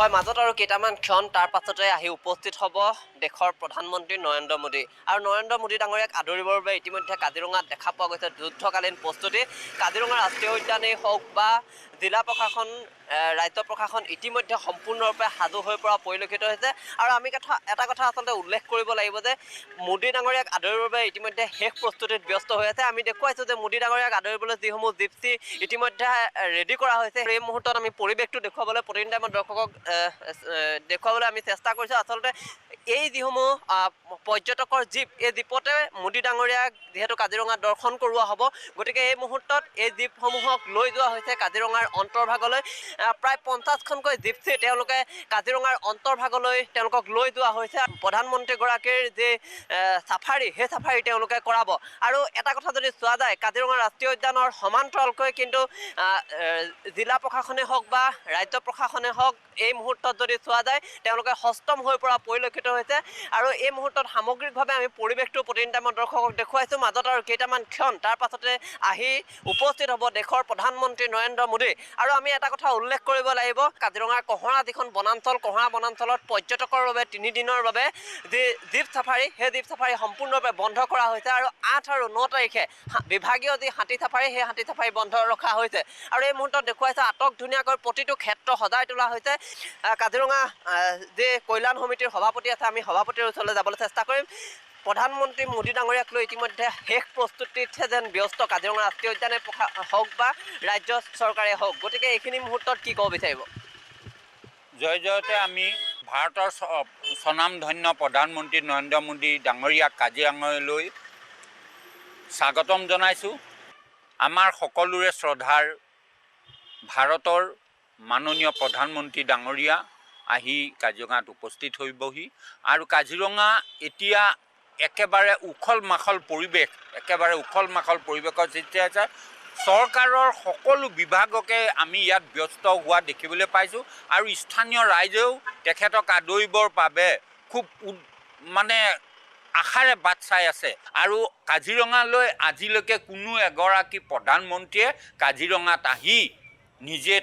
হয় মাজত আৰু কেইটামান ক্ষণ তাৰ পাছতে আহি উপস্থিত হ'ব। দেশৰ প্ৰধানমন্ত্ৰী নৰেন্দ্ৰ মোদী। আৰু নৰেন্দ্ৰ মোদী ডাঙৰীয়াক আদৰিবৰ বাবে ইতিমধ্যে কাজিৰঙাত দেখা পোৱা গৈছে যুদ্ধকালীন প্ৰস্তুতি। কাজিৰঙা ৰাষ্ট্ৰীয় উদ্যানেই হওক বা জিলা প্ৰশাসন ৰাজ্য প্ৰশাসন ইতিমধ্যে সম্পূৰ্ণৰূপে সাজু হৈ পৰা পৰিলক্ষিত হৈছে। আৰু আমি কথা এটা কথা আচলতে উল্লেখ কৰিব লাগিব যে মোদী ডাঙৰীয়াক আদৰিবৰ বাবে ইতিমধ্যে শেষ প্ৰস্তুতিত ব্যস্ত হৈ আছে। আমি দেখুৱাইছোঁ যে মোদী ডাঙৰীয়াক আদৰিবলৈ যিসমূহ জিপচি ইতিমধ্যে ৰেডি কৰা হৈছে এই মুহূৰ্তত আমি পৰিৱেশটো দেখুৱাবলৈ প্ৰতিদিন টাইমত দৰ্শকক দেখুৱাবলৈ আমি চেষ্টা কৰিছোঁ। আচলতে এই যিসমূহ পৰ্যটকৰ জীপ এই জীপতে মোদী ডাঙৰীয়াক যিহেতু কাজিৰঙা দৰ্শন কৰোৱা হ'ব। গতিকে এই মুহূৰ্তত এই জীপসমূহক লৈ যোৱা হৈছে কাজিৰঙাৰ অন্তৰ্ভাগলৈ। প্ৰায় পঞ্চাছখনকৈ জিপচি তেওঁলোকে কাজিৰঙাৰ অন্তৰ্ভাগলৈ তেওঁলোকক লৈ যোৱা হৈছে। প্ৰধানমন্ত্ৰীগৰাকীৰ যি চাফাৰী সেই চাফাৰী তেওঁলোকে কৰাব। আৰু এটা কথা যদি চোৱা যায় কাজিৰঙা ৰাষ্ট্ৰীয় উদ্যানৰ সমান্তৰালকৈ কিন্তু জিলা প্ৰশাসনে হওক বা ৰাজ্য প্ৰশাসনে হওক এই মুহূৰ্তত যদি চোৱা যায় তেওঁলোকে সষ্টম হৈ পৰা পৰিলক্ষিত হৈছে। আৰু এই মুহূৰ্তত সামগ্ৰিকভাৱে আমি পৰিৱেশটো প্ৰতিদিন টাইমত দৰ্শকক দেখুৱাইছোঁ। মাজত আৰু কেইটামান ক্ষণ তাৰ পাছতে আহি উপস্থিত হ'ব দেশৰ প্ৰধানমন্ত্ৰী নৰেন্দ্ৰ মোদী। আৰু আমি এটা কথা উল্লেখ কৰিব লাগিব কাজিৰঙাৰ কহৰা যিখন বনাঞ্চল কহৰা বনাঞ্চলত পৰ্যটকৰ বাবে তিনিদিনৰ বাবে যি জীপ চাফাৰী সেই জীপ চাফাৰী সম্পূৰ্ণৰূপে বন্ধ কৰা হৈছে। আৰু আঠ আৰু ন তাৰিখে বিভাগীয় যি হাতী চাফাৰী সেই হাতী চাফাৰী বন্ধ ৰখা হৈছে। আৰু এই মুহূৰ্তত দেখুৱাইছে আটক ধুনীয়াকৈ প্ৰতিটো ক্ষেত্ৰ সজাই তোলা হৈছে। কাজিৰঙা যি কল্যাণ সমিতিৰ সভাপতি আছে আমি সভাপতিৰ ওচৰলৈ যাবলৈ চেষ্টা কৰিম। প্ৰধানমন্ত্ৰী মোদী ডাঙৰীয়াক লৈ ইতিমধ্যে শেষ প্ৰস্তুতিতহে যেন ব্যস্ত। কাজিৰঙা ৰাষ্ট্ৰীয় উদ্যানে হওক বা ৰাজ্য চৰকাৰে হওক গতিকে এইখিনি মুহূৰ্তত কি ক'ব বিচাৰিব? জয় জয়তে আমি ভাৰতৰ স্বনামধন্য প্ৰধানমন্ত্ৰী নৰেন্দ্ৰ মোদী ডাঙৰীয়াক কাজিৰঙালৈ স্বাগতম জনাইছোঁ। আমাৰ সকলোৰে শ্ৰদ্ধাৰ ভাৰতৰ মাননীয় প্ৰধানমন্ত্ৰী ডাঙৰীয়া আহি কাজিৰঙাত উপস্থিত হৈবহি। আৰু কাজিৰঙা এতিয়া একেবাৰে উখল মাখল পৰিৱেশ একেবাৰে উখল মাখল পৰিৱেশৰ সৃষ্টি হৈছে। চৰকাৰৰ সকলো বিভাগকে আমি ইয়াত ব্যস্ত হোৱা দেখিবলৈ পাইছোঁ আৰু স্থানীয় ৰাইজেও তেখেতক আদৰিবৰ বাবে খুব উদ- মানে আশাৰে বাট চাই আছে। আৰু কাজিৰঙালৈ আজিলৈকে কোনো এগৰাকী প্ৰধানমন্ত্ৰীয়ে কাজিৰঙাত আহি নিজে